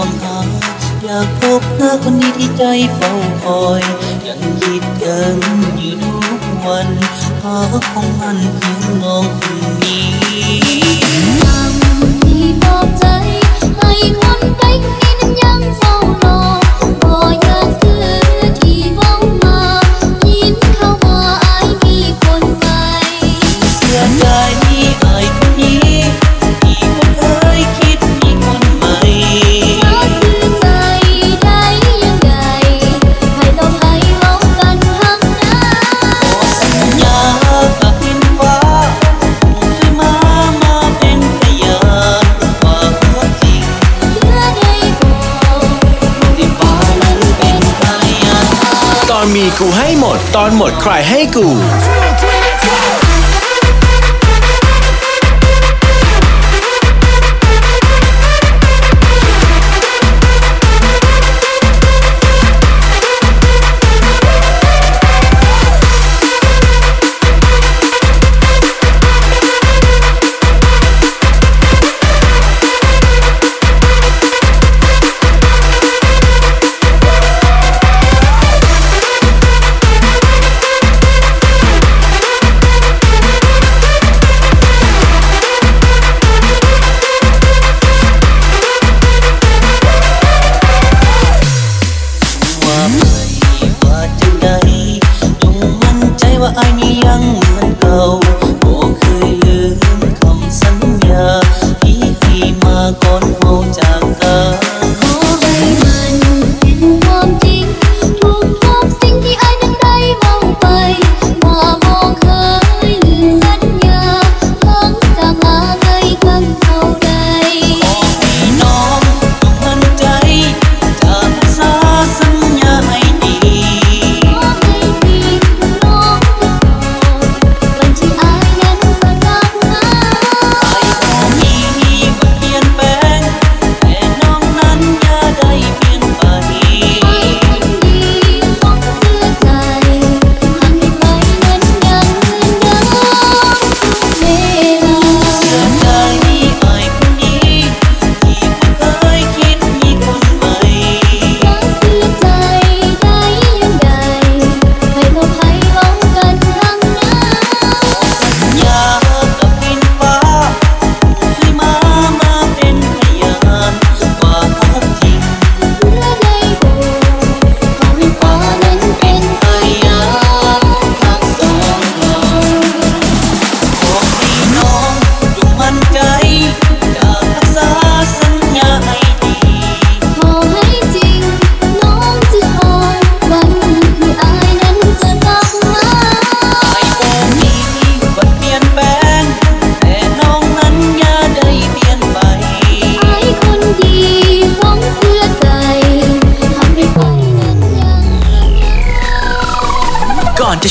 วมหาอยากพบเธอคนดีที่ใจเฝ้าคอย ยังคิดถึงอยู่ทุกวันหาของมันเพียงน้องคน กูให้หมด ตอนหมดใครให้กู chẳng muốn cầu.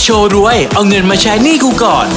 โชว์รวย เอาเงินมาใช้หนี้กูก่อน